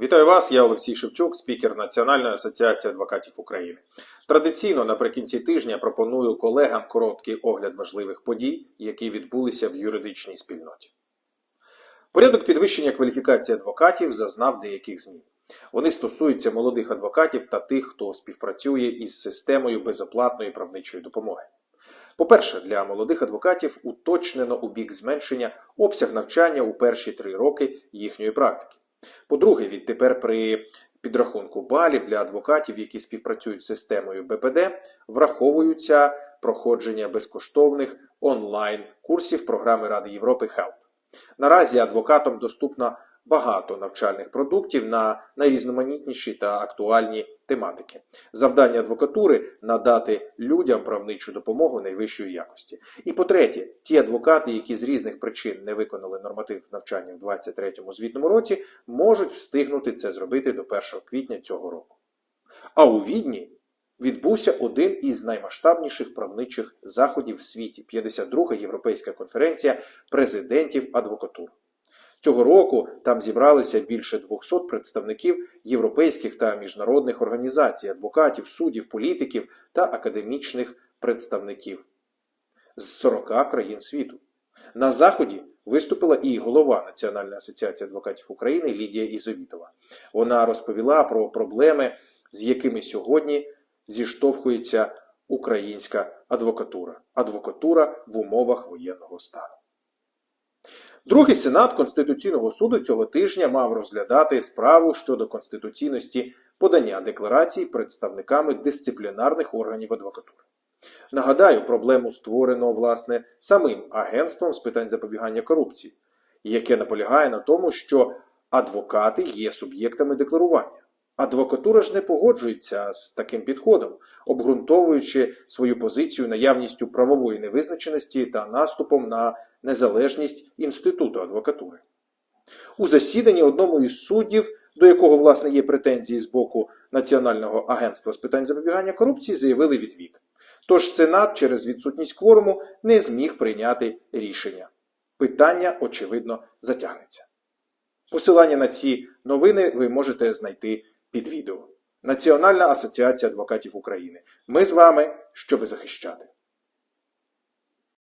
Вітаю вас, я Олексій Шевчук, спікер Національної асоціації адвокатів України. Традиційно наприкінці тижня пропоную колегам короткий огляд важливих подій, які відбулися в юридичній спільноті. Порядок підвищення кваліфікації адвокатів зазнав деяких змін. Вони стосуються молодих адвокатів та тих, хто співпрацює із системою безоплатної правничої допомоги. По-перше, для молодих адвокатів уточнено у бік зменшення обсяг навчання у перші три роки їхньої практики. По-друге, відтепер при підрахунку балів для адвокатів, які співпрацюють з системою БПД, враховуються проходження безкоштовних онлайн курсів програми Ради Європи HELP. Наразі адвокатам доступно багато навчальних продуктів на найрізноманітніші та актуальні тематики. Завдання адвокатури надати людям правничу допомогу найвищої якості. І по-третє, ті адвокати, які з різних причин не виконали норматив навчання в 2023 звітному році, можуть встигнути це зробити до 1 квітня цього року. А у Відні відбувся один із наймасштабніших правничих заходів в світі 52-га Європейська конференція президентів адвокатур. Цього року там зібралися більше 200 представників європейських та міжнародних організацій, адвокатів, суддів, політиків та академічних представників з 40 країн світу. На заході виступила і голова Національної асоціації адвокатів України Лідія Ізовітова. Вона розповіла про проблеми, з якими сьогодні зіштовхується українська адвокатура. Адвокатура в умовах воєнного стану. Другий сенат Конституційного суду цього тижня мав розглядати справу щодо конституційності подання декларацій представниками дисциплінарних органів адвокатури. Нагадаю, проблему створено власне самим агентством з питань запобігання корупції, яке наполягає на тому, що адвокати є суб'єктами декларування. Адвокатура ж не погоджується з таким підходом, обґрунтовуючи свою позицію наявністю правової невизначеності та наступом на незалежність інституту адвокатури. У засіданні одному із суддів, до якого власне є претензії з боку Національного агентства з питань запобігання корупції, заявили відвід. Тож Сенат через відсутність кворуму не зміг прийняти рішення. Питання, очевидно, затягнеться. Посилання на ці новини ви можете знайти під відео. Національна асоціація адвокатів України. Ми з вами, щоби захищати.